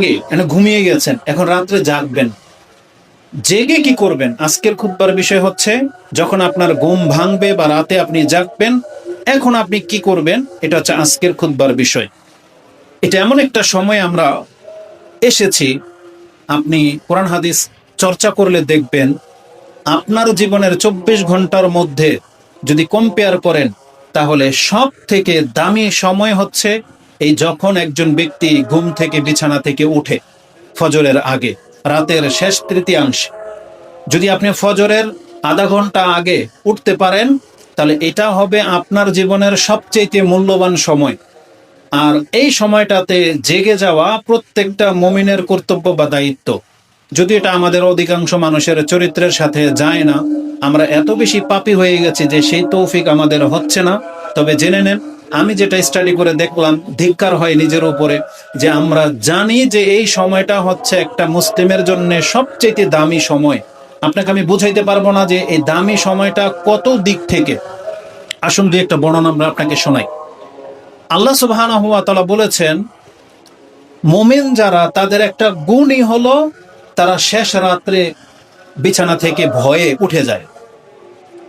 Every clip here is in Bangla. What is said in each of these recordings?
আগে ঘুমিয়ে গেছেন, এখন রাত্রে জাগবেন। জেগে কি করবেন? আজকের খুববার বিষয় হচ্ছে, যখন আপনার ঘুম ভাঙবে বা রাতে আপনি জাগবেন, এখন আপনি কি করবেন? এটা হচ্ছে আজকের খুববার বিষয়। এটা এমন একটা সময় আমরা এসেছি, আপনি কোরআন হাদিস চর্চা করলে দেখবেন, আপনার জীবনের চব্বিশ ঘণ্টার মধ্যে যদি কম্পেয়ার করেন, তাহলে সব থেকে দামি সময় হচ্ছে এই যখন একজন ব্যক্তি ঘুম থেকে বিছানা থেকে উঠে ফজরের আগে, রাতের শেষ তৃতীয়াংশ, যদি আপনি ফজরের আধা ঘণ্টা আগে উঠতে পারেন, তাহলে এটা হবে আপনার জীবনের সবচেয়ে মূল্যবান সময়। আর এই সময়টাতে জেগে যাওয়া প্রত্যেকটা মমিনের কর্তব্য বা দায়িত্ব। যদি এটা আমাদের অধিকাংশ মানুষের চরিত্রের সাথে যায় না, আমরা এত বেশি পাপি হয়ে গেছি যে সেই তৌফিক আমাদের হচ্ছে না। তবে জেনে নেন আমি যেটা স্টাডি করে দেখলাম, ধিক্কার হয় নিজের উপরে যে আমরা জানি যে এই সময়টা হচ্ছে একটা মুসলিমের জন্য সবচেয়ে দামি সময়। আপনাকে আমি বুঝাইতে পারব না যে এই দামি সময়টা কত দিক থেকে। আসুন দুই একটা বর্ণনা আমরা আপনাকে শোনাই। আল্লাহ তাআলা বলেছেন, মোমেন যারা তাদের একটা গুণই হলো তারা শেষ রাত্রে বিছানা থেকে ভয়ে উঠে যায়।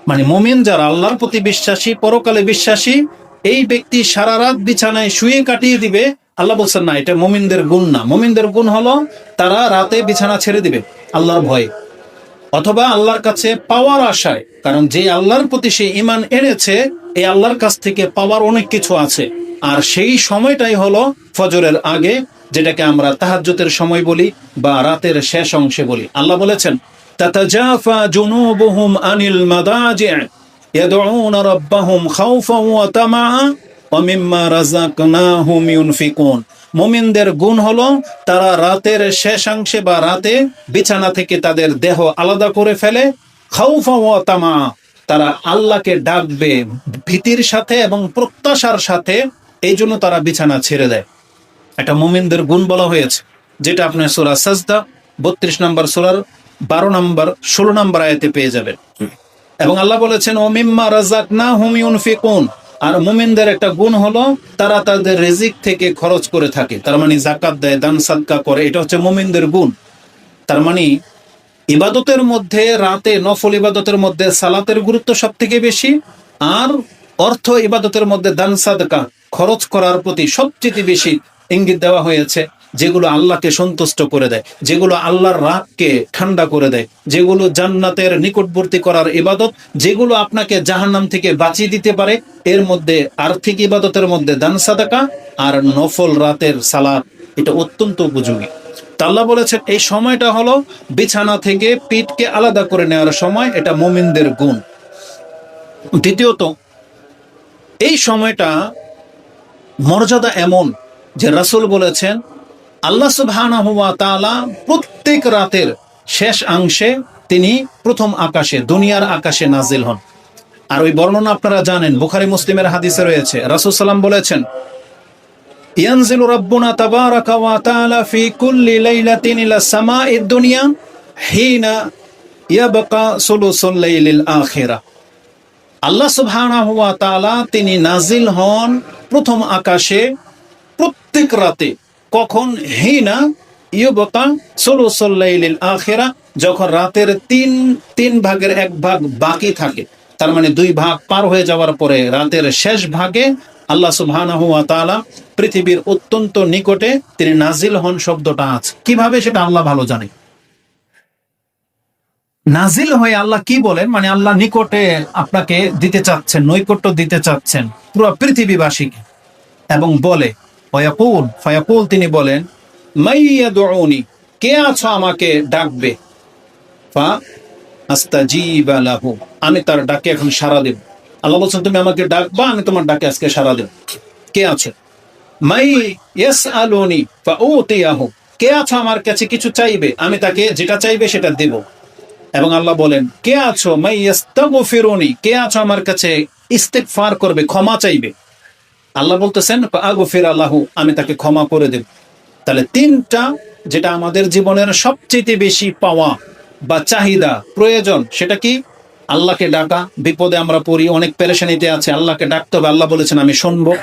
মানে মোমেন যারা আল্লাহর প্রতি বিশ্বাসী, পরকালে বিশ্বাসী এই ব্যক্তি সারা রাত বিছানায় শুয়ে কাটিয়ে দিবে, আল্লাহ বলছেন, না, এটা মোমিনদের গুণ না। মোমিনদের গুণ হলো তারা রাতে বিছানা ছেড়ে দিবে, আল্লাহর ভয়ে। অথবা আল্লাহর কাছে পাওয়ার আশায়, কারণ যে আল্লাহর প্রতি সে ইমান এনেছে এই আল্লাহর কাছ থেকে পাওয়ার অনেক কিছু আছে। আর সেই সময়টাই হলো ফজরের আগে, যেটাকে আমরা তাহাজ্জুতের সময় বলি বা রাতের শেষ অংশে বলি। আল্লাহ বলেছেন, তাতাজাফা জুনুবুহুম আনিল মাদাজি' يدعون ربهم خوفا وطمعا ومما رزقناهم ينفقون মুমিনদের গুণ হলো তারা রাতের শেষাংশে বা রাতে বিছানা থেকে তাদের দেহ আলাদা করে ফেলে খাউফা ওয়া তামা তারা আল্লাহকে ডাকবে ভীতির সাথে এবং প্রত্যাশার সাথে এই জন্য তারা বিছানা ছেড়ে দেয় এটা মুমিনদের গুণ বলা হয়েছে যেটা আপনার সুরা সাজদা বত্রিশ নম্বর সুরার বারো নম্বর ষোলো নম্বর আয়াতে পেয়ে যাবেন এবং আল্লাহ বলেছেন, ও মিম্মা রাজাক না হুমিউন ফিকুন আর মুমিনদের একটা গুণ হলো, তারা তাদের রেজিক থেকে খরচ করে থাকে। তার মানে জাকাত দেয়, দান, সাদকা করে, এটা হচ্ছে মুমিনদের গুণ। তার মানে ইবাদতের মধ্যে রাতে নফল ইবাদতের মধ্যে সালাতের গুরুত্ব সব থেকে বেশি, আর অর্থ ইবাদতের মধ্যে দান, সাদকা খরচ করার প্রতি সবচেয়ে বেশি ইঙ্গিত দেওয়া হয়েছে। যেগুলো আল্লাহকে সন্তুষ্ট করে দেয়, যেগুলো আল্লাহর রাগকে ঠান্ডা করে দেয়, যেগুলো জান্নাতের নিকটবর্তী করার ইবাদত, যেগুলো আপনাকে জাহান্নাম থেকে বাঁচিয়ে দিতে পারে, এর মধ্যে আর্থিক ইবাদতের মধ্যে দান সাদাকা আর নফল রাতের সালাদ, এটা অত্যন্ত উপযোগী। তা আল্লাহ বলেছেন, এই সময়টা হলো বিছানা থেকে পিঠকে আলাদা করে নেওয়ার সময়, এটা মোমিনদের গুণ। দ্বিতীয়ত, এই সময়টা মর্যাদা এমন যে রাসূল বলেছেন আল্লাহ তাআলা প্রত্যেক রাতের শেষ অংশে তিনি প্রথম আকাশে, দুনিয়ার আকাশে নাজিল হন। আর ওই বর্ণনা আপনারা জানেন, বুখারি মুসলিমের হাদিসে রয়েছে। রাসূল সাল্লাম বলেছেন দুনিয়া ইয়াবকা তিনি নাজিল হন প্রথম আকাশে প্রত্যেক রাতে। কখন হিনা ইউবকা সুলুসুল্লাইলিল আখিরা, যখন রাতের তিন তিন ভাগের এক ভাগ বাকি থাকে, তার মানে দুই ভাগ পার হয়ে যাওয়ার পরে রাতের শেষ ভাগে আল্লাহ সুবহানাহু ওয়া তাআলা পৃথিবীর অত্যন্ত নিকটে তিনি নাজিল হন শব্দটা আছে। কীভাবে সেটা আল্লাহ ভালো জানে? নাজিল হয়ে আল্লাহ কি বলেন? মানে আল্লাহ নিকটে আপনাকে দিতে চাচ্ছেন, নৈকট্য দিতে চাচ্ছেন পুরো পৃথিবীবাসীকে এবং বলে ফয়াকুল ফয়াকুল তিনি বলেন মাইয়া কে আছো আমাকে ডাকবে? ফা লাহু, আমি তার ডাকে এখন সাড়া দেব। আল্লাহ বলছেন, তুমি আমাকে ডাকবা, আমি তোমার ডাকে আজকে সাড়া দেব। কে আছে? মাই ইয়েস আলোনি ফা ও কে আছো আমার কাছে কিছু চাইবে? আমি তাকে যেটা চাইবে সেটা দেব। এবং আল্লাহ বলেন, কে আছো? মাই ইস্তাগো ফিরোনি কে আছো আমার কাছে ইস্তেকফার করবে, ক্ষমা চাইবে? আল্লাহ বলতেছেন আগো ফির আল্লাহু আমি তাকে ক্ষমা করে দেব। তাহলে তিনটা যেটা আমাদের জীবনের সবচেয়ে বেশি পাওয়া বা চাহিদা, প্রয়োজন, সেটা কি? আল্লাহকে ডাকা, বিপদে আমরা পড়ি, অনেক পেরেশানিতে আছে, আল্লাহকে ডাকতে হবে, আল্লাহ বলেছেন, আমি শুনব।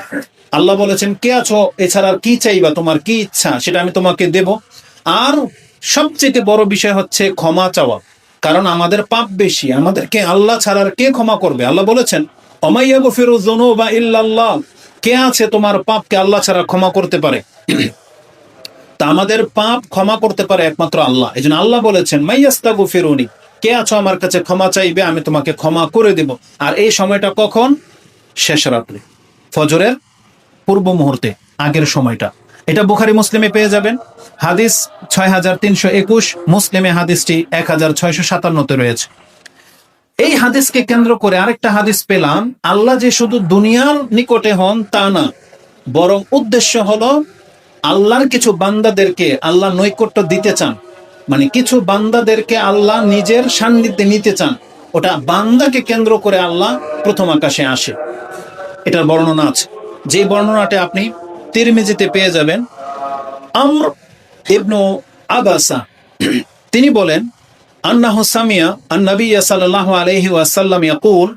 আল্লাহ বলেছেন, কে আছো? এছাড়া কি চাইবা? তোমার কি ইচ্ছা? সেটা আমি তোমাকে দেব। আর সবচেয়ে বড় বিষয় হচ্ছে ক্ষমা চাওয়া। কারণ আমাদের পাপ বেশি, আমাদেরকে আল্লাহ ছাড়ার কে ক্ষমা করবে? আল্লাহ বলেছেন অমাইয়া গফিরু বা ইল্লাল্লাহ। কে আছে তোমার পাপকে আল্লাহ ছাড়া ক্ষমা করতে পারে? তা আমাদের পাপ ক্ষমা করতে পারে একমাত্র আল্লাহ। এই জন্য আল্লাহ বলেছেন মাইয়াস্তাগু ফিরুনি কে আছো আমার কাছে ক্ষমা চাইবে, আমি তোমাকে ক্ষমা করে দেব। আর এই সময়টা কখন? শেষ রাত্রে, ফজরের পূর্ব মুহূর্তে, আগের সময়টা। এটা বুখারি মুসলিমে পেয়ে যাবেন। হাদিস ছয় হাজার তিনশো একুশ, মুসলিমে হাদিসটি এক হাজার ছয়শো সাতান্নতে রয়েছে। এই হাদিসকে কেন্দ্র করে আরেকটা হাদিস পেলাম, আল্লাহ যে শুধু দুনিয়ার নিকটে হন তা না, বরং উদ্দেশ্য হলো আল্লাহর কিছু বান্দাদেরকে আল্লাহ নৈকট্য দিতে চান। মানে কিছু বান্দাদেরকে আল্লাহ নিজের সান্নিধ্যে নিতে চান। ওটা বান্দাকে কেন্দ্র করে আল্লাহ প্রথম আকাশে আসে। এটার বর্ণনা আছে। যে বর্ণনাটা আপনি তিরমিজিতে পেয়ে যাবেন। আমর ইবনু আবাসা, তিনি বলেন আন্নাহু সামিয়া আন্নবী সাল্লাল্লাহু আলাইহি ওয়াসাল্লাম ইয়াকুল,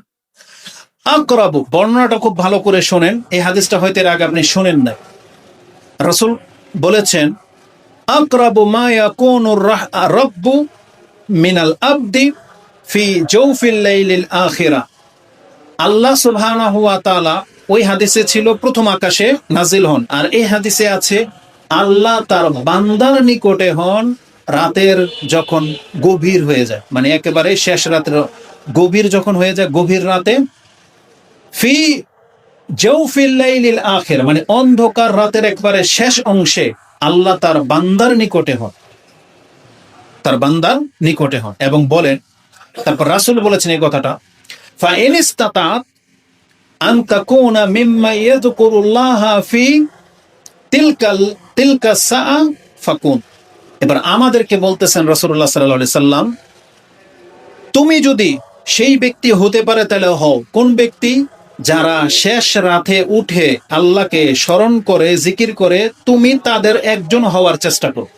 আকরাবু, বর্ণনাটা খুব ভালো করে শোনেন। এই হাদিসটা হয়তো এর আগে আপনি শোনেন না রাসূল বলেছেন, আকরাবু মা ইয়াকুনু রাব্বু মিনাল আবদি ফি জৌফিল লাইলিল আখিরা। আল্লাহ সুবহানাহু ওয়া তাআলা ওই হাদিসে ছিল প্রথম আকাশে নাজিল হন। আর এই হাদিসে আছে, আল্লাহ তার বান্দার নিকটে হন রাতের যখন গভীর হয়ে যায় মানে একেবারে শেষ রাতের গভীর যখন হয়ে যায়, গভীর রাতে, ফি জৌফিল্লাইলিল আখের মানে অন্ধকার রাতের একবারে শেষ অংশে আল্লাহ তার বান্দার নিকটে হন। তার বান্দার নিকটে হন এবং বলেন, তারপর রাসূল বলেছেন এই কথাটা, ফা ফি তিলকাল, তিলকা ফাকুন। এবার আমাদেরকে বলতেছেন রাসূলুল্লাহ সাল্লাল্লাহু সাল্লাম, তুমি যদি সেই ব্যক্তি হতে পারে তাহলে হও। কোন ব্যক্তি? যারা শেষ রাতে উঠে আল্লাহকে স্মরণ করে, জিকির করে, তুমি তাদের একজন হওয়ার চেষ্টা করো।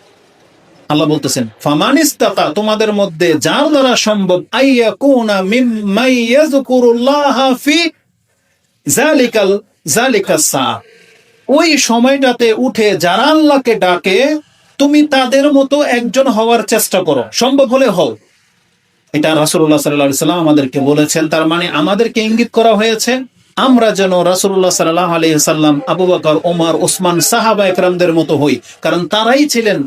আল্লাহ বলতেছেন ফামানিস্তাতা তোমাদের মধ্যে যার দ্বারা সম্ভব আইয়া কুনা মিম্মাই ইয়াযকুরুল্লাহ ফি জালিকাল জালিকাস ওই সময়টাতে উঠে যারা আল্লাহকে ডাকে তুমি তাদের মতো একজন হওয়ার চেষ্টা করো। সম্ভব হলে হও। এটা রাসুল্লাহ সাল্লাহ সাল্লাম আমাদেরকে বলেছেন। তার মানে আমাদেরকে ইঙ্গিত করা হয়েছে, আমরা যেন রাসুল্লাহ সাল্লাহ আলি সাল্লাম, আবু বকর ওমর ওসমান সাহাবা একরামদের মতো হই। কারণ তারাই ছিলেন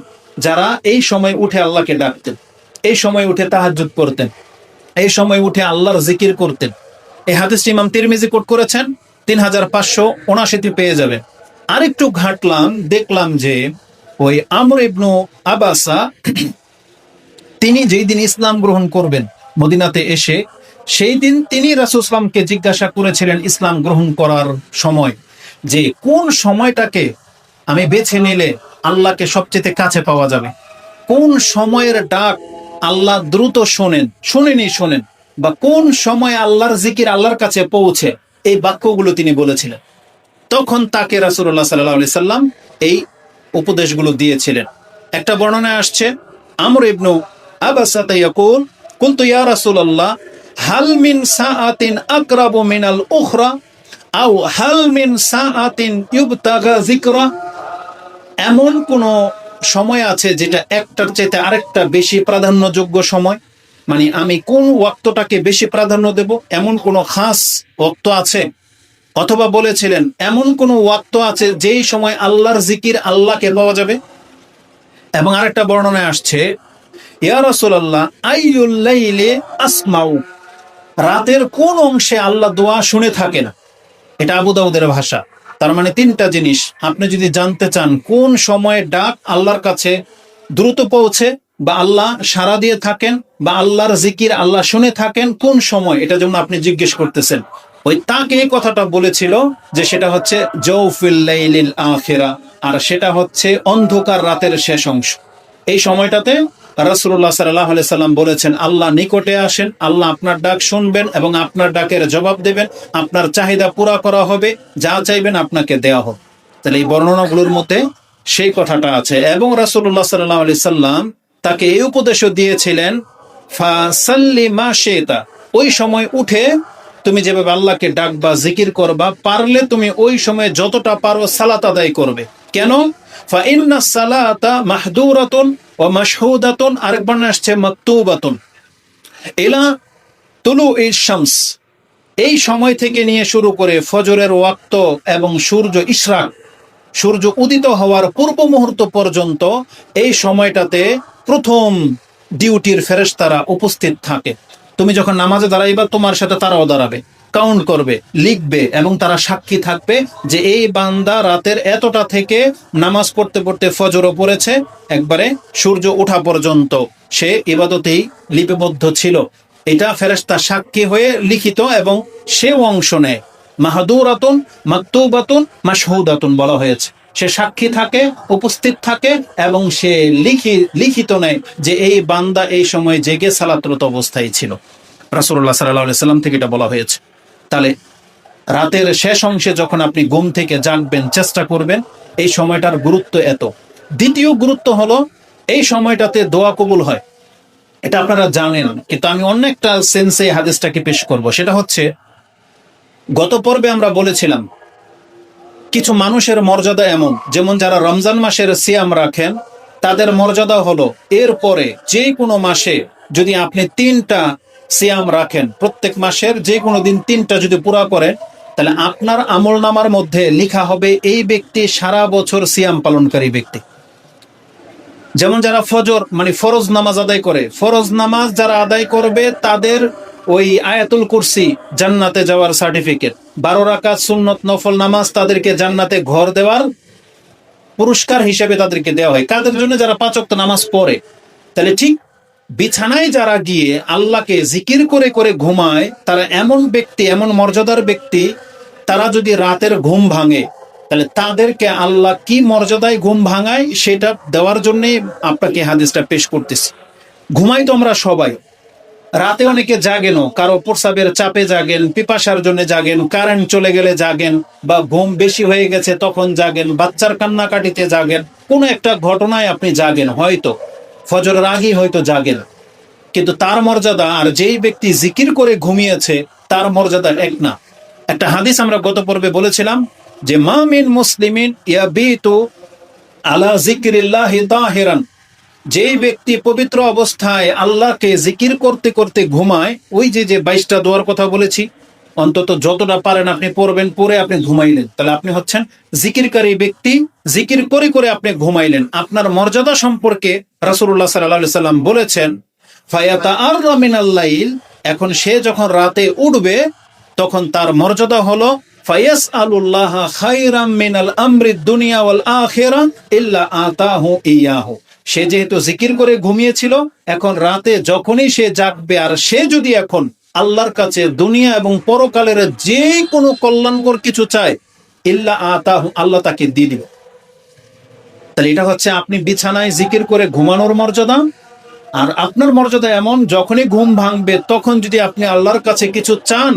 যারা এই সময় উঠে আল্লাহকে ডাকতেন, এই সময় উঠে তাহাজ্জুদ করতেন এই সময় উঠে আল্লাহর জিকির করতেন। এই হাদিসটি ইমাম তিরমিজি কোট করেছেন, তিন হাজার পাঁচশো উনাশিটি পেয়ে যাবে আরেকটু ঘাটলাম, দেখলাম যে ওই আমর ইবনু আবাসা, তিনি যেই দিন ইসলাম গ্রহণ করবেন, মদিনাতে এসে, সেই দিন তিনি রাসুসলামকে জিজ্ঞাসা করেছিলেন ইসলাম গ্রহণ করার সময়, যে কোন সময়টাকে আমি বেছে নিলে আল্লাহকে সবচেয়ে কাছে পাওয়া যাবে? কোন সময়ের ডাক আল্লাহ দ্রুত শোনেন, শুনেনি শোনেন, বা কোন সময় আল্লাহর জিকির আল্লাহর কাছে পৌঁছে, এই বাক্যগুলো তিনি বলেছিলেন। তখন তাকে রাসুল্লাহ সাল্লাহ সাল্লাম এই উপদেশগুলো দিয়েছিলেন। একটা বর্ণনায় আসছে, আমর ইবনু আবাসাতে ইয়াকুল, কুলতু ইয়া রাসূলুল্লাহ, হাল মিন সাআতিন আকরাবু মিনাল উখরা, আও হাল মিন সাআতিন ইউবতাগা যিকরা। এমন কোন সময় আছে যেটা একটার চাইতে আরেকটা বেশি প্রাধান্যযোগ্য সময়? মানে আমি কোন ওয়াক্তটাকে বেশি প্রাধান্য দেব? এমন কোন খাস ওয়াক্ত আছে? অথবা বলেছিলেন, এমন কোন ওয়াক্ত আছে যেই সময় আল্লাহর জিকির আল্লাহকে পাওয়া যাবে? এবং আরেকটা বর্ণনায় আসছে রাতের কোন অংশে আল্লাহ দোয়া শুনে থাকে না। এটা আবু দাউদের ভাষা। তার মানে তিনটা জিনিস। আপনি যদি জানতে চান কোন সময়ে ডাক আল্লাহর কাছে দ্রুত পৌঁছে, বা আল্লাহ সারা দিয়ে থাকেন, বা আল্লাহর জিকির আল্লাহ শুনে থাকেন, কোন সময়? এটা যেমন আপনি জিজ্ঞেস করতেছেন। ওই তাকে এই কথাটা বলেছিল যে সেটা হচ্ছে জৌফিল্লাইলিল আখেরা, আর সেটা হচ্ছে অন্ধকার রাতের শেষ অংশ। এই সময়টাতে রাসুল্লাহ সাল্লাহ সাল্লাম বলেছেন, আল্লাহ নিকটে আসেন, আল্লাহ আপনার ডাক শুনবেন এবং আপনার ডাকের জবাব দেবেন, আপনার চাহিদা পুরা করা হবে, যা চাইবেন আপনাকে দেওয়া হবে তাহলে এই বর্ণনাগুলোর মধ্যে সেই কথাটা আছে। এবং রাসুল্লাহ সাল্লাহ আলি সাল্লাম তাকে এই উপদেশও দিয়েছিলেন ফাসাল্লি মা শেতা। ওই সময় উঠে তুমি যেভাবে আল্লাহকে ডাকবা, জিকির করবা, পারলে তুমি ওই সময় যতটা পারো সালাত আদায় করবে। কেন? এই সময় থেকে নিয়ে শুরু করে ফজরের ওয়াক্ত এবং সূর্য ইশরাক সূর্য উদিত হওয়ার পূর্ব মুহূর্ত পর্যন্ত এই সময়টাতে প্রথম ডিউটির ফেরেশতারা উপস্থিত থাকে। তুমি যখন নামাজে দাঁড়াইবা, তোমার সাথে তারাও দাঁড়াবে কাউন্ট করবে, লিখবে এবং তারা সাক্ষী থাকবে যে এই বান্দা রাতের এতটা থেকে নামাজ পড়তে পড়তে ফজরও পড়েছে, একবারে সূর্য ওঠা পর্যন্ত সে ইবাদতেই লিপিবদ্ধ ছিল। এটা ফেরেশতা সাক্ষী হয়ে লিখিত এবং সেও অংশ নেয়। মাহাদুরাতুন, মাকতুবাতুন, মাশহুদাতুন বলা হয়েছে। সে সাক্ষী থাকে, উপস্থিত থাকে এবং সে লিখি, লিখিত নেয় যে এই বান্দা এই সময় জেগে সালাতরত অবস্থায় ছিল। সাল্লাল্লাহু সাল্লাম থেকে এটা বলা হয়েছে। তাহলে রাতের শেষ অংশে যখন আপনি ঘুম থেকে জাগবেন, চেষ্টা করবেন, এই সময়টার গুরুত্ব এত। দ্বিতীয় গুরুত্ব হলো, এই সময়টাতে দোয়া কবুল হয়। এটা আপনারা জানেন, কিন্তু আমি অন্য একটা সেন্সে হাদিসটাকে পেশ করব। সেটা হচ্ছে, গত পর্বে আমরা বলেছিলাম কিছু মানুষের মর্যাদা এমন, যেমন যারা রমজান মাসের সিয়াম রাখেন, তাদের মর্যাদা হলো, এরপরে যে কোনো মাসে যদি আপনি তিনটা সিয়াম রাখেন, প্রত্যেক মাসের যে কোনো দিন তিনটা যদি পুরা করেন, তাহলে আপনার আমল নামার মধ্যে লিখা হবে, এই ব্যক্তি সারা বছর সিয়াম পালনকারী ব্যক্তি। যেমন যারা ফজর মানে ফরজ নামাজ আদায় করে, ফরজ নামাজ যারা আদায় করবে, তাদের ওই আয়াতুল কুরসি, জান্নাতে যাওয়ার সার্টিফিকেট বারো রাকাত সুন্নত, নফল নামাজ তাদেরকে জান্নাতে ঘর দেওয়ার পুরস্কার হিসেবে তাদেরকে দেওয়া হয়। কাদের জন্য? যারা পাঁচক্ত নামাজ পড়ে। তাহলে ঠিক বিছানায় যারা গিয়ে আল্লাহকে জিকির করে করে ঘুমায়, তারা এমন ব্যক্তি, এমন মর্যাদার ব্যক্তি, তারা যদি রাতের ঘুম ভাঙে, তাহলে তাদেরকে আল্লাহ কি মর্যাদায় ঘুম ভাঙায়, সেটা দেওয়ার জন্যে আপনাকে হাদিসটা পেশ করতেছি। ঘুমাই তো আমরা সবাই। রাতে অনেকে জাগেনও, কারও প্রসাবের চাপে জাগেন, পিপাসার জন্য জাগেন কারেন্ট চলে গেলে জাগেন, বা ঘুম বেশি হয়ে গেছে তখন জাগেন, বাচ্চার কান্নাকাটিতে জাগেন, কোনো একটা ঘটনায় আপনি জাগেন, হয়তো ফজরের আগেই হয়তো জাগেন। কিন্তু তার মর্যাদা আর যেই ব্যক্তি জিকির করে ঘুমিয়েছে, তার মর্যাদা এক না। একটা হাদিস আমরা গত পর্বে বলেছিলাম যে মামিন মিন মুসলিমিন ইয়াবিতু আলা জিকিরিল্লাহি তাহিরান। যেই ব্যক্তি পবিত্র অবস্থায় আল্লাহকে জিকির করতে করতে ঘুমায়, ওই যে যে বাইশটা দোয়ার কথা বলেছি, অন্তত যতটা পারেন আপনি পড়বেন পরে আপনি ঘুমাইলেন। তাহলে আপনি হচ্ছেন জিকিরকারী ব্যক্তি, জিকির করে করে আপনি ঘুমাইলেন। আপনার মর্যাদা সম্পর্কে রাসূলুল্লাহ সাল্লাল্লাহু আলাইহি সাল্লাম বলেছেন, ফায়াতা আর মিনাল্লাইল এখন সে যখন রাতে উঠবে, তখন তার মর্যাদা হলো ফায়াস আলুল্লাহ খাইরাম মিনাল আমরি দুনিয়া আতাহু ইয়াহু। সে যেহেতু জিকির করে ঘুমিয়েছিল, এখন রাতে যখনই সে জাগবে, আর সে যদি এখন আল্লাহর কাছে দুনিয়া এবং পরকালের যে কোনো কল্যাণকর কিছু চায়, ইল্লা আতাহু, আল্লাহ তাকে দিয়ে দিবে। তাহলে এটা হচ্ছে আপনি বিছানায় জিকির করে ঘুমানোর মর্যাদা। আর আপনার মর্যাদা এমন, যখনই ঘুম ভাঙবে, তখন যদি আপনি আল্লাহর কাছে কিছু চান,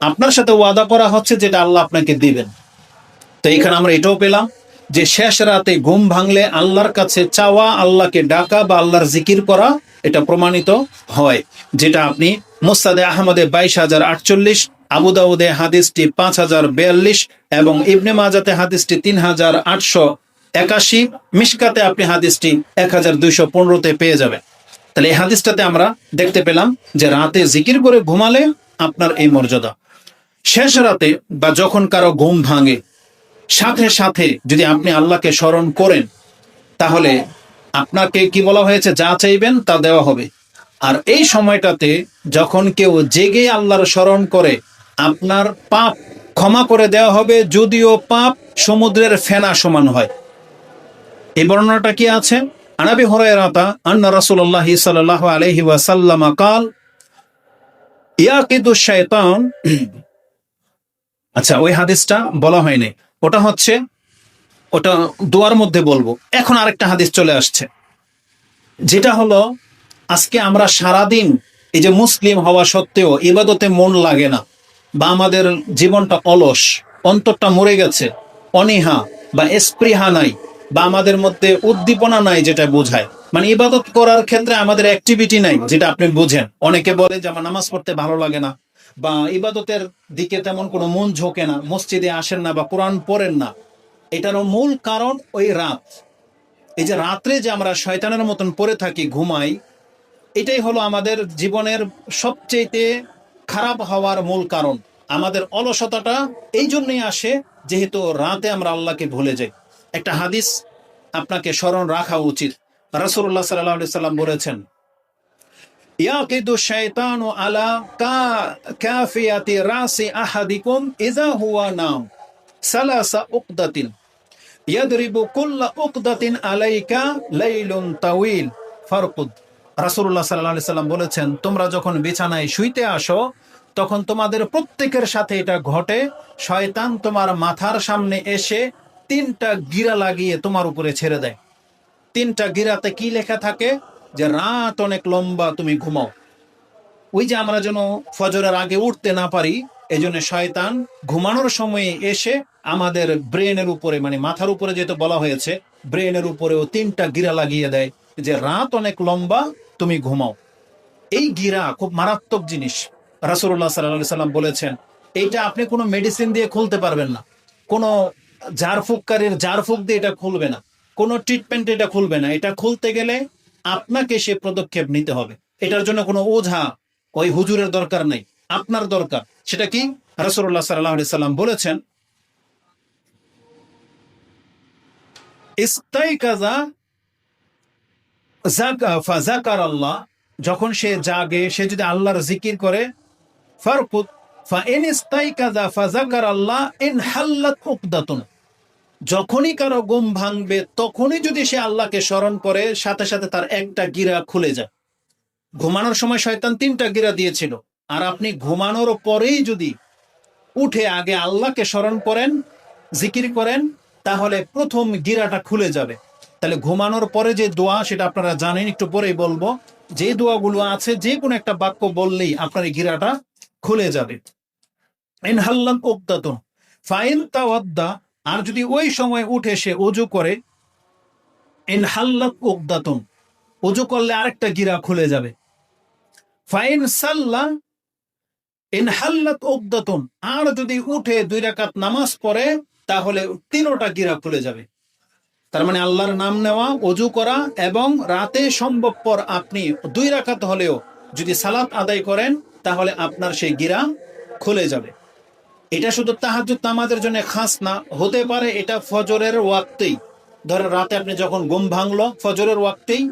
আপনার সাথে ওয়াদা করা হচ্ছে যেটা আল্লাহ আপনাকে দিবেন। তো এখানে আমরা এটাও পেলাম। যে শেষ রাতে ঘুম ভাঙলে আল্লাহর কাছে চাওয়া, আল্লাহকে ডাকা বা আল্লাহর জিকির করা, এটা প্রমাণিত হয়। যেটা আপনি মুস্তাদে আহমদে বাইশ হাজার আটচল্লিশ, আবু দাউদে হাদিসটি পাঁচ হাজার বিয়াল্লিশ এবং ইবনে মাজাতে হাদিসটি তিন হাজার আটশো একাশি, মিশকাতে আপনি হাদিসটি এক হাজার দুইশো পনেরোতে পেয়ে যাবেন। তাহলে এই হাদিসটাতে আমরা দেখতে পেলাম যে রাতে জিকির করে ঘুমালে আপনার এই মর্যাদা। শেষ রাতে বা যখন কারও ঘুম ভাঙে সাথে সাথে যদি আপনি আল্লাহকে স্মরণ করেন, তাহলে আপনাকে কি বলা হয়েছে? যা চাইবেন তা দেওয়া হবে। আর এই সময়টাতে যখন কেউ জেগে আল্লাহর স্মরণ করে, আপনার পাপ ক্ষমা করে দেওয়া হবে, যদিও পাপ সমুদ্রের ফেনা সমান হয়। এই বর্ণনাটা কি আছে? আনাবি হরায়রাতা আন্না রাসুল্লাহ সাল্লাহ আলহি ওয়াসাল্লাম কাল ইয়া কিন্তু আচ্ছা ওই হাদিসটা বলা হয়নি। ওটা হচ্ছে, ওটা দোয়ার মধ্যে বলব। এখন আরেকটা হাদিস চলে আসছে। যেটা হলো, আজকে আমরা সারাদিন এই যে মুসলিম হওয়া সত্ত্বেও ইবাদতে মন লাগে না বা আমাদের জীবনটা অলস, অন্তরটা মরে গেছে, অনীহা বা স্পৃহা নাই বা আমাদের মধ্যে উদ্দীপনা নাই যেটা বোঝায়। মানে ইবাদত করার ক্ষেত্রে আমাদের অ্যাক্টিভিটি নাই, যেটা আপনি বুঝেন। অনেকে বলে যে আমার নামাজ পড়তে ভালো লাগে না। বা ইবাদতের দিকে তেমন কোনো মন ঝোঁকে না, মসজিদে আসেন না বা কোরআন পড়েন না, এটারও মূল কারণ ওই রাত। এই যে রাত্রে যে আমরা শয়তানের মতন পড়ে থাকি, ঘুমাই, এটাই হলো আমাদের জীবনের সবচেয়ে খারাপ হওয়ার মূল কারণ। আমাদের অলসতাটা এই জন্যই আসে যেহেতু রাতে আমরা আল্লাহকে ভুলে যাই। একটা হাদিস আপনাকে স্মরণ রাখা উচিত। রাসূলুল্লাহ সাল্লাল্লাহু আলাইহি সাল্লাম বলেছেন ইয়াকিদু শাইতানু আলা কা কাফিয়াতি রাসি আহাদিকুম ইযা হুয়া নাম সালাসা উকদাতিন। ইয়াদরিবু কুল্লা উকদাতিন আলাইকা লাইলুন তাওয়িল। ফারকুদ। রাসূলুল্লাহ সাল্লাল্লাহু আলাইহি সাল্লাম বলেছেন, তোমরা যখন বিছানায় শুইতে আসো, তখন তোমাদের প্রত্যেকের সাথে এটা ঘটে। শয়তান তোমার মাথার সামনে এসে তিনটা গিরা লাগিয়ে তোমার উপরে ছেড়ে দেয়। তিনটা গিরাতে কি লেখা থাকে? যে রাত অনেক লম্বা তুমি ঘুমাও। ওই যে আমরা যেন ফজরের আগে উঠতে না পারি এই জন্য শয়তান ঘুমানোর সময়ে এসে আমাদের ব্রেনের উপরে মানে মাথার উপরে যেহেতু বলা হয়েছে, ব্রেনের উপরেও তিনটা গিরা লাগিয়ে দেয় যে রাত অনেক লম্বা তুমি ঘুমাও। এই গিরা খুব মারাত্মক জিনিস। রাসুল্লাহ সাল্লাহ সাল্লাম বলেছেন, এইটা আপনি কোনো মেডিসিন দিয়ে খুলতে পারবেন না। কোনো জারফুককারীর জারফুক দিয়ে এটা খুলবে না। কোনো ট্রিটমেন্ট এটা খুলবে না। এটা খুলতে গেলে আপনাকে সে পদক্ষেপ নিতে হবে। এটার জন্য কোনো ওঝা ওই হুজুরের দরকার নেই। আপনার দরকার। সেটা কি? রাসুল্লাহ সাল্লাহ সাল্লাম বলেছেন যখন সে জাগে, সে যদি আল্লাহর জিকির করে ফারকুত ফাইন ইস্তাই কাজা ফাজাকার আল্লাহ ইন হাল্লাত উকদাতুন যখনই কারও ঘুম ভাঙবে, তখনই যদি সে আল্লাহকে স্মরণ করে, সাথে সাথে তার একটা গিরা খুলে যায়। ঘুমানোর সময় শয়তান তিনটা গিরা দিয়েছিল। আর আপনি ঘুমানোর পরেই যদি উঠে আগে আল্লাহকে স্মরণ করেন, জিকির করেন, তাহলে প্রথম গিরাটা খুলে যাবে। তাহলে ঘুমানোর পরে যে দোয়া, সেটা আপনারা জানেন, একটু পরেই বলব, যে দোয়াগুলো আছে, যে কোনো একটা বাক্য বললেই আপনার এই গিরাটা খুলে যাবে। ইনহাল্লাম উকদাতুন ফাইন তাওয়াদ্দা আর যদি ওই সময় উঠে সে অজু করে, ইনহাল্লাত উকদাতুন অজু করলে আরেকটা গিরা খুলে যাবে। ফাইন সাল্লা ইনহাল্লাত উকদাতুন আর যদি উঠে দুই রাকাত নামাজ পড়ে, তাহলে তিনোটা গিরা খুলে যাবে। তার মানে আল্লাহর নাম নেওয়া, অজু করা এবং রাতে সম্ভবপর আপনি দুই রাকাত হলেও যদি সালাত আদায় করেন, তাহলে আপনার সেই গিরা খুলে যাবে। এটা শুধু তাহাজুদ নামাজের জন্য খাস না, হতে পারে এটা ফজরের ওয়াক্তেই। ধরেন রাতে আপনি যখন ঘুম ভাঙলো, ফজরের ওয়াক্তেই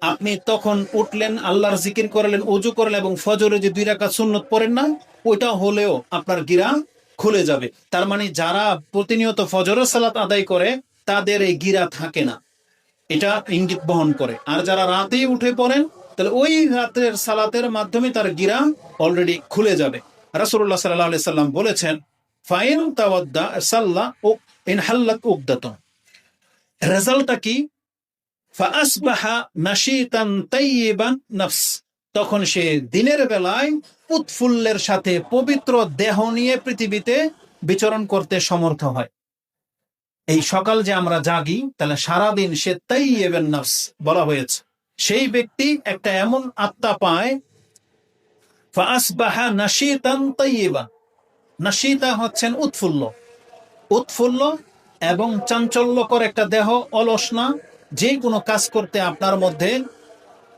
আপনি তখন উঠলেন, আল্লাহর জিকির করলেন, উজু করলেন এবং ফজরে যে দুই রাকাত সুন্নত পড়েন না, ওইটা হলেও আপনার গিরা খুলে যাবে। তার মানে যারা প্রতিনিয়ত ফজরের সালাত আদায় করে, তাদের এই গিরা থাকে না। এটা ইঙ্গিত বহন করে। আর যারা রাতেই উঠে পড়েন, তাহলে ওই রাতের সালাতের মাধ্যমে তার গিরা অলরেডি খুলে যাবে। রাসূলুল্লাহ সাল্লাল্লাহু আলাইহি সাল্লাম বলেছেন, ফাইন তাওয়াদ্দা সাল্লা ও ইন হাল্লাত উকদাতুন রেজাল্টটা কি? ফাসবাহা নাশিতান তাইয়িবান নফস। তখন সে দিনের বেলায় উৎফুল্লের সাথে পবিত্র দেহ নিয়ে পৃথিবীতে বিচরণ করতে সমর্থ হয়। এই সকাল যে আমরা জাগি, তাহলে সারাদিন সে তাইয়েবেন নফস বলা হয়েছে। সেই ব্যক্তি একটা এমন আত্মা পায় ফাসবাহা নাশিতান তাইয়িবা নাশিতা হচ্ছেন উৎফুল্ল। উৎফুল্ল এবং চাঞ্চল্যকর একটা দেহ অলস না যে কোনো কাজ করতে আপনার মধ্যে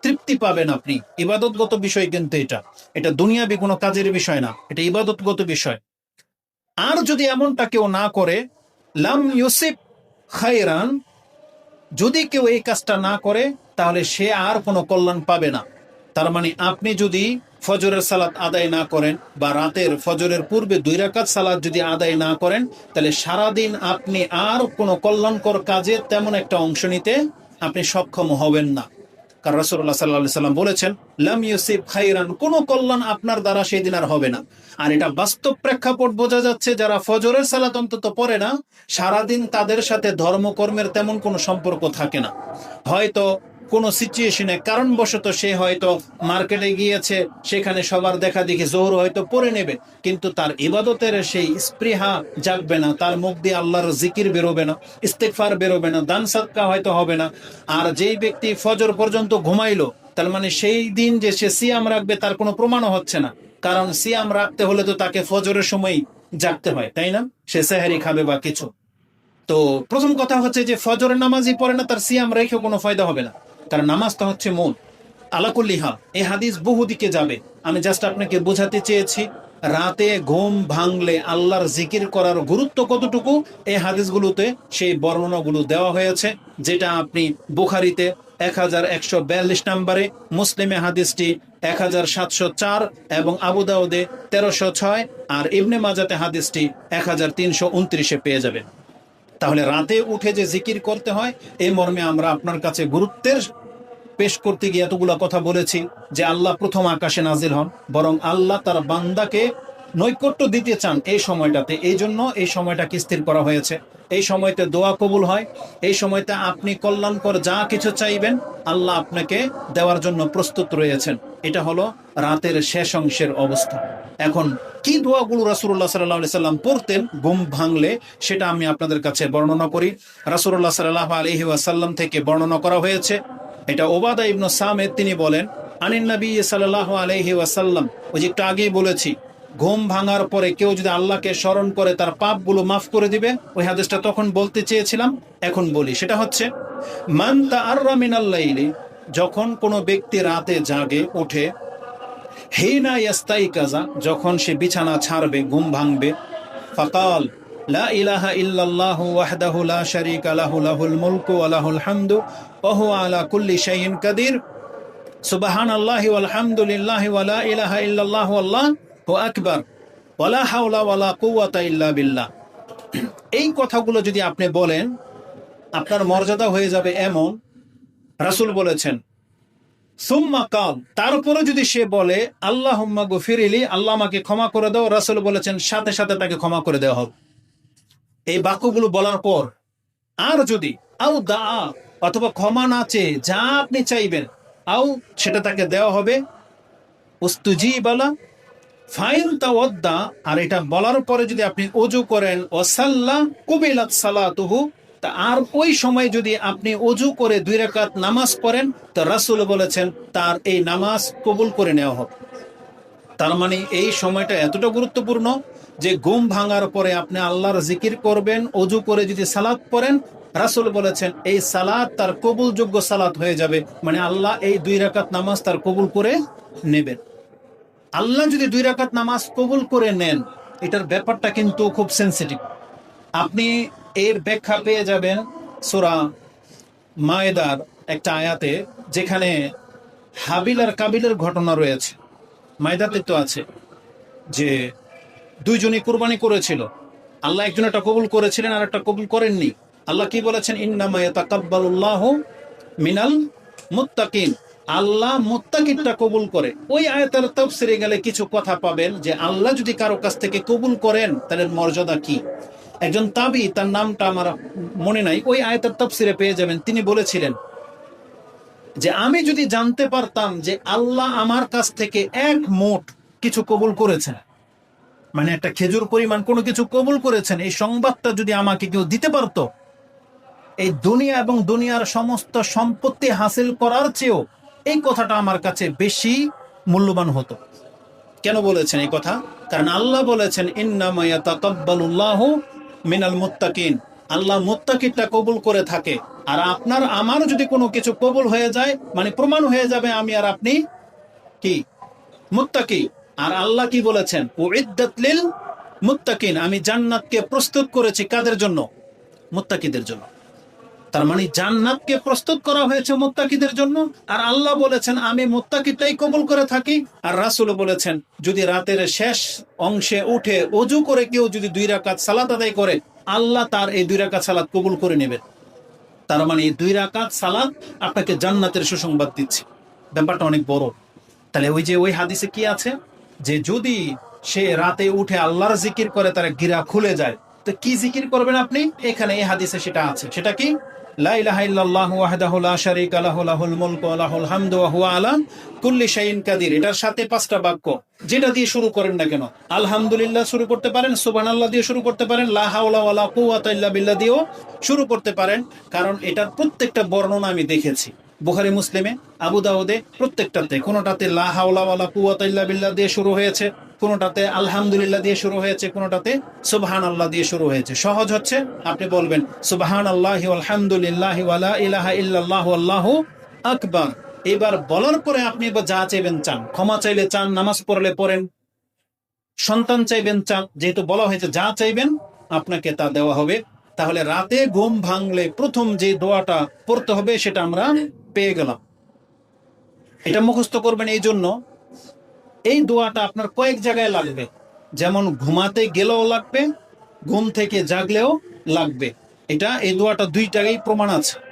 তৃপ্তি পাবেন আপনি। ইবাদতগত বিষয় কিন্তু এটা। এটা দুনিয়াবি কোনো কাজের বিষয় না, এটা ইবাদতগত বিষয়। আর যদি এমনটা কেউ না করে, লাম ইউসিফ খাইরান যদি কেউ এই কাজটা না করে, তাহলে সে আর কোনো কল্যাণ পাবে না। তার মানে আপনি যদি ফজরের সালাত আদায় না করেন বা রাতের ফজরের পূর্বে দুই রাকাত সালাত যদি আদায় না করেন, তাহলে সারাদিন আপনি আর কোনো কল্যাণকর কাজে তেমন একটা অংশ নিতে আপনি সক্ষম হবেন না। বলেছেন, লাম খাইরান কোনো কল্যাণ আপনার দ্বারা আর হবে না। আর এটা বাস্তব প্রেক্ষাপট বোঝা যাচ্ছে, যারা ফজরের সালাত অন্তত পড়ে না, সারাদিন তাদের সাথে ধর্মকর্মের তেমন কোনো সম্পর্ক থাকে না। হয়তো কোনো সিচুয়েশনে কারণবশত সে হয়তো মার্কেটে গিয়েছে, সেখানে সবার দেখা দেখি জোহর হয়তো পরে নেবে, কিন্তু তার ইবাদতের সেই স্পৃহা জাগবে না, তার মুখ দিয়ে আল্লাহর জিকির বেরোবে না ইস্তেকফার বেরোবে না, দান সাদকা হয়তো হবে না, আর যেই ব্যক্তি ফজর পর্যন্ত ঘুমাইলো, তার মানে সেই দিন যে সে সিয়াম রাখবে তার কোনো প্রমাণও হচ্ছে না, কারণ সিয়াম রাখতে হলে তো তাকে ফজরের সময় জাগতে হয়, তাই না? সে সেহারি খাবে বা কিছু। তো প্রথম কথা হচ্ছে যে ফজরের নামাজই পড়ে না, তার সিয়াম রেখে কোনো ফায়দা হবে না। কারণ নামাজটা হচ্ছে মূল। আলাকুল্লিহা এই হাদিস বহু দিকে যাবে। আমি জাস্ট আপনাকে বোঝাতে চেয়েছি, রাতে ঘুম ভাঙলে আল্লাহর জিকির করার গুরুত্ব কতটুকু? এই হাদিসগুলোতে সেই বর্ণনাগুলো দেওয়া হয়েছে, যেটা আপনি বুখারিতে এক হাজার একশো বিয়াল্লিশ নম্বরে, মুসলিমে হাদিসটি এক হাজার সাতশো চার এবং আবুদাউদে তেরোশো ছয়, আর ইবনে মাজাতে হাদিসটি এক হাজার তিনশো উনত্রিশে পেয়ে যাবেন। তাহলে রাতে উঠে যে জিকির করতে হয়, এই মর্মে আমরা আপনার কাছে গুরুত্বের পেশ করতে গিয়ে এতগুলা কথা বলেছি যে আল্লাহ প্রথম আকাশে নাজিল হন, বরং আল্লাহ তার বান্দাকে নৈকট্য দিতে চান এই সময়টাতে। এই জন্য এই সময়টাকে স্থির করা হয়েছে। এই সময়তে দোয়া কবুল হয়। এই সময়তে আপনি কল্যাণকর যা কিছু চাইবেন, আল্লাহ আপনাকে দেওয়ার জন্য প্রস্তুত রয়েছেন। এটা হলো রাতের শেষ অংশের অবস্থা। এখন কি দোয়াগুলো রাসুল্লাহ সাল্লাহ সাল্লাম পড়তেন, ঘুম ভাঙলে সেটা আমি আপনাদের কাছে বর্ণনা করি। রাসুল্লাহ সাল্লাহ আলহি ওয়াসাল্লাম থেকে বর্ণনা করা হয়েছে। এটা ওবাদা ইবনু সামেদ, তিনি বলেন আনিন নবী সাল্লাহ আলহি ওয়াসাল্লাম, ওই যে একটু আগেই বলেছি ঘুম ভাঙার পরে কেউ যদি আল্লাহকে স্মরণ করে তার পাপগুলো মাফ করে দিবে, ওই হাদিসটা তখন বলতে চেয়েছিলাম, এখন বলি। সেটা হচ্ছে, মান তা আর মিনাল্লাইলি যখন কোনো ব্যক্তি রাতে জাগে ওঠে হেইনা ইয়াস্তাই কাজা যখন সে বিছানা ছাড়বে, ঘুম ভাঙবে, ফাকাল, লা ইলাহা ইল্লাল্লাহু লা মুলকু হামদু আলা কুল্লি কাদির ইল্লাল্লাহু, আল্লাহু আকবার ওয়া লা হাওলা ইল্লা বিল্লাহ। এই কথাগুলো যদি আপনি বলেন, আপনার মর্যাদা হয়ে যাবে এমন রাসূল বলেছেন। সুম্মা তারপরে যদি সে বলে আল্লাহ হুম্মা গফিরিলি আল্লাহ আমাকে ক্ষমা করে দাও রাসূল বলেছেন, সাথে সাথে তাকে ক্ষমা করে দেওয়া হবে এই বাক্যগুলো বলার পর আর যদি আও দা অথবা ক্ষমা না চেয়ে যা আপনি চাইবেন, আও সেটা তাকে দেওয়া হবে। উস্তুজি বলা ফাইন তাওয়াদ্দা, আর এটা বলার পরে যদি আপনি অজু করেন ওসাল্লা কুবিলাত সালাতুহু, তা আর ওই সময় যদি আপনি অজু করে দুই রাকাত নামাজ পড়েন, তো রাসূল বলেছেন, তার এই নামাজ কবুল করে নেওয়া হবে। তার মানে এই সময়টা এতটা গুরুত্বপূর্ণ যে ঘুম ভাঙার পরে আপনি আল্লাহর জিকির করবেন, অজু করে যদি সালাত পড়েন, রাসুল বলেছেন, এই সালাত তার কবুলযোগ্য সালাত হয়ে যাবে। মানে আল্লাহ এই দুই রাকাত নামাজ তার কবুল করে নেবেন। আল্লাহ যদি দুই রাকাত নামাজ কবুল করে নেন, এটার ব্যাপারটা কিন্তু খুব সেন্সিটিভ আপনি এর ব্যাখ্যা পেয়ে যাবেন সোরা মায়েদার একটা আয়াতে, যেখানে হাবিল আর কাবিলের ঘটনা রয়েছে। মায়দাতে তো আছে যে দুইজনই কোরবানি করেছিল। আল্লাহ একজন একটা কবুল করেছিলেন আর একটা কবুল করেননি। আল্লাহ কি বলেছেন? ইন্নামা ইয়াতাকাব্বালুল্লাহ মিনাল মুত্তাকিন। আল্লাহ মুত্তাকিনটা কবুল করে। ওই আয়াতের তাফসিরে গেলে কিছু কথা পাবেন যে, আল্লাহ যদি কারও কাছ থেকে কবুল করেন তাদের মর্যাদা কি? একজন তাবি, তার নামটা আমার মনে নাই, ওই আয়াতের তাফসিরে পেয়ে যাবেন। তিনি বলেছিলেন যে, আমি যদি জানতে পারতাম যে, আল্লাহ আমার কাছ থেকে এক মোট কিছু কবুল করেছেন মানে একটা খেজুর পরিমাণ কোনো কিছু কবুল করেছেন, এই সংবাদটা যদি আমাকে কেউ দিতে পারতো, এই দুনিয়া এবং দুনিয়ার সমস্ত সম্পত্তি হাসিল করার চেয়েও এই কথাটা আমার কাছে বেশি মূল্যবান হতো। কেন বলেছেন এই কথা? কারণ আল্লাহ বলেছেন ইন্নামায়া মিনাল আল্লাহ মুত্তাকিনটা কবুল করে থাকে। আর আপনার আমার যদি কোনো কিছু কবুল হয়ে যায় মানে প্রমাণ হয়ে যাবে আমি আর আপনি কি? মুত্তাকি। আর আল্লাহ কি বলেছেন? উইদ্দাত লিল মুত্তাকিন। আমি জান্নাতকে প্রস্তুত করেছি কাদের জন্য? মুত্তাকিদের জন্য। তার মানে জান্নাতকে প্রস্তুত করা হয়েছে মুত্তাকিদের জন্য। আর আল্লাহ বলেছেন, আমি মুত্তাকিটাই কবুল করে থাকি। আর রাসূল বলেছেন, যদি রাতের শেষ অংশে উঠে অজু করে কেউ যদি দুই রাকাত সালাত আদায় করে, আল্লাহ তার এই দুই রাকাত সালাত কবুল করে নেবেন। তার মানে এই দুই রাকাত সালাত আপনাকে জান্নাতের সুসংবাদ দিচ্ছে। ব্যাপারটা অনেক বড়। তাহলে ওই যে ওই হাদিসে কি আছে? যে যদি সে রাতে উঠে আল্লাহর জিকির করে, তার গিরা খুলে যায়। তো কি জিকির করবেন আপনি? এখানে এই হাদিসে সেটা আছে। সেটা কি? কাদির। এটার সাথে পাঁচটা বাক্য। যেটা দিয়ে শুরু করেন না কেন? আলহামদুলিল্লাহ শুরু করতে পারেন, সুবহানাল্লাহ দিয়ে শুরু করতে পারেন, লা দিয়েও শুরু করতে পারেন। কারণ এটার প্রত্যেকটা বর্ণনা আমি দেখেছি। বুখারী মুসলিমে আবু দাউদে প্রত্যেকটাতে, কোনোটাতে লা হাওলা ওয়ালা কুওয়াতা ইল্লা বিল্লাহ দিয়ে শুরু হয়েছে, কোনোটাতে আলহামদুলিল্লাহ দিয়ে শুরু হয়েছে, কোনোটাতে সুবহান আল্লাহ দিয়ে শুরু হয়েছে। সহজ হচ্ছে, আপনি বলবেন সুবহান আল্লাহ আলহামদুলিল্লাহ ইলাহা ইল্লাল্লাহ আল্লাহু আকবার। এবার বলার পরে আপনি এবার যা চাইবেন চান। ক্ষমা চাইলে চান, নামাজ পড়লে পড়েন। সন্তান চাইবেন চান, যেহেতু বলা হয়েছে যা চাইবেন, আপনাকে তা দেওয়া হবে। তাহলে রাতে ঘুম ভাঙলে প্রথম যে দোয়াটা পড়তে হবে সেটা আমরা পেয়ে গেলাম। এটা মুখস্ত করবেন এই জন্য। এই দোয়াটা আপনার কয়েক জায়গায় লাগবে। যেমন ঘুমাতে গেলেও লাগবে, ঘুম থেকে জাগলেও লাগবে। এটা এই দোয়াটা দুই জায়গায় প্রমাণ আছে।